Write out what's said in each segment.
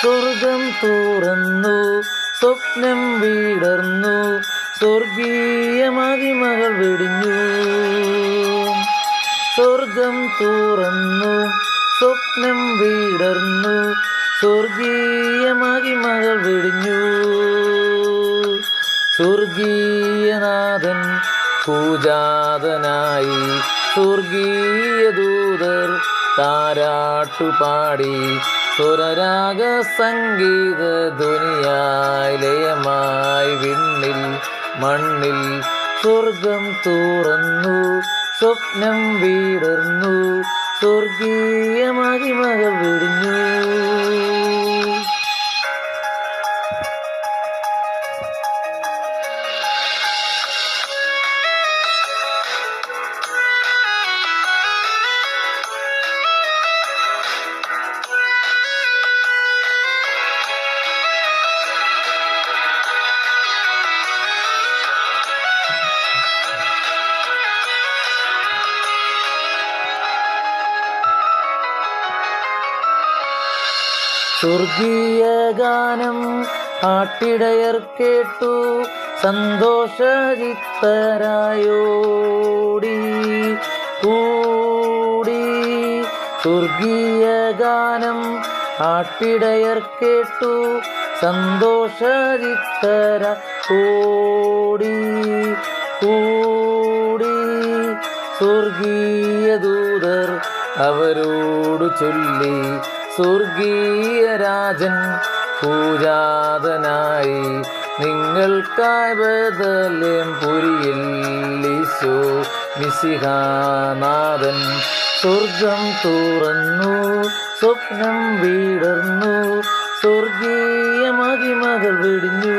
സ്വർഗം തുറന്നു സ്വപ്നം വീടർന്നു സ്വർഗീയ മതിമകൾ വെടിഞ്ഞു. സ്വർഗം തുറന്നു സ്വപ്നം വീടർന്നു സ്വർഗീയ മഹിമകൾ വെടിഞ്ഞു. സ്വർഗീയനാഥൻ പൂജാതനായി സ്വർഗീയ ദൂതർ താരാട്ടുപാടി സ്വരരാഗ സംഗീത ദുനിയായിലയമായി വിണ്ണിൽ മണ്ണിൽ സ്വർഗം തുറന്നു സ്വപ്നം വീടർന്നു സ്വർഗീയ മഹിമകൾ വിടിഞ്ഞു സ്വർഗീയ ഗാനം ആട്ടിടയർ കേട്ടു സന്തോഷരിത്തരായോടി കൂടി സ്വർഗീയ ഗാനം ആട്ടിടയർ കേട്ടു സന്തോഷരിത്തര കൂടി കൂടി സ്വർഗീയ ദൂതർ അവരോടു ചൊല്ലി സ്വർഗീയ രാജൻ പൂജാതനായി നിങ്ങൾക്കായി ബദലേം പുരിയിൽ മിസിഹാനാഥൻ സ്വർഗം തുറന്നു സ്വപ്നം വീടർന്നു സ്വർഗീയ മതിമകൾ വെടിഞ്ഞു.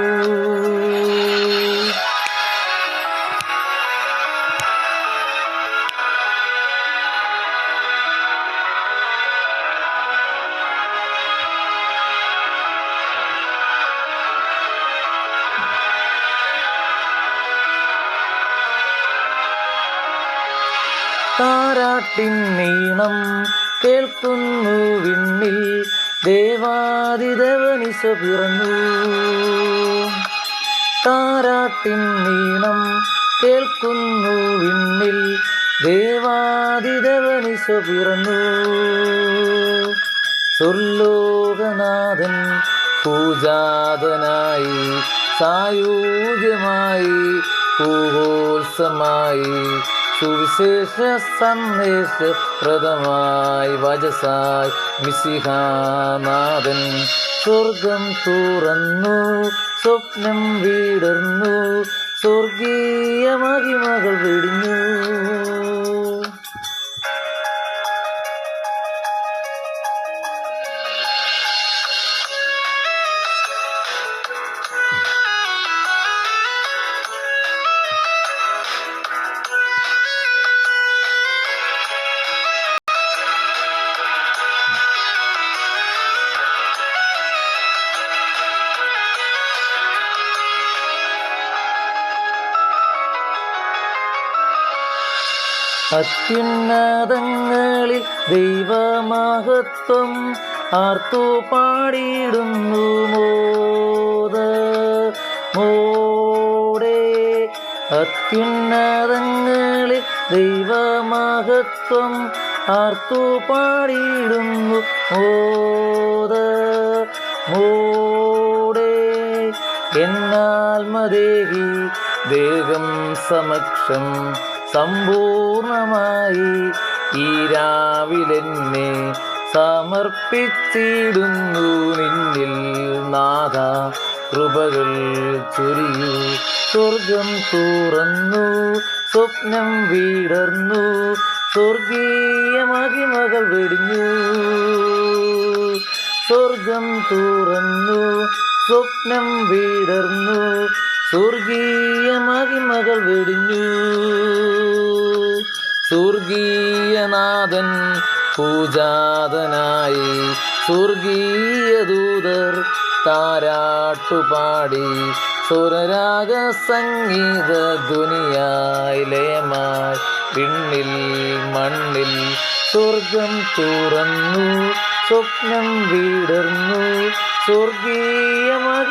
താരാട്ടിൻ നീണം കേൾക്കുന്നു വിണ്ണിൽ ദേവാദിദേവനിശ പിറന്നു. താരാട്ടിൻ നീണം കേൾക്കുന്നു വിണ്ണിൽ ദേവാദിദേവനിശ പിറന്നു. സ്വർലോകനാഥൻ പൂജാതനായി സായൂജ്യമായി പൂഹോത്സമായി സുവിശേഷ സന്ദേശ പ്രദമായി വജസായി മിസിഹാനാഥൻ സ്വർഗം തുറന്നു സ്വപ്നം വീടർന്നു സ്വർഗീയ മഹിമകൾ വെടിഞ്ഞു. അത്യുന്നതങ്ങളിൽ ദൈവമഹത്വം ആർത്തു പാടിയിടുന്നു മോദ. മോടെ അത്യുന്നതങ്ങളിൽ ദൈവമഹത്വം ആർത്തു പാടിയിടുന്നു മോദ. മോടെ എന്നാൽമദേഹി ദേഹം സമക്ഷം സമ്പൂർണമായി ഈ രാവിലെന്നെ സമർപ്പിച്ചിടുന്നു. നിന്നിൽ നാഥ കൃപകൾ ചൊരിയു. സ്വർഗം തുറന്നു സ്വപ്നം വീടർന്നു സ്വർഗീയ മഹിമകൾ വെടിഞ്ഞു. സ്വർഗം തുറന്നു സ്വപ്നം വീടർന്നു സ്വർഗീയ മകൾ വെടിഞ്ഞു. സ്വർഗീയനാഥൻ പൂജാതനായി സ്വർഗീയ ദൂതർ താരാട്ടുപാടി. സ്വരരാഗ സംഗീത ദുനിയായി ലയമായി വിണ്ണിൽ മണ്ണിൽ സ്വർഗം തുറന്നു സ്വപ്നം വീടർന്നു. സ്വർഗീയ മഹിമകൾ വെടിഞ്ഞു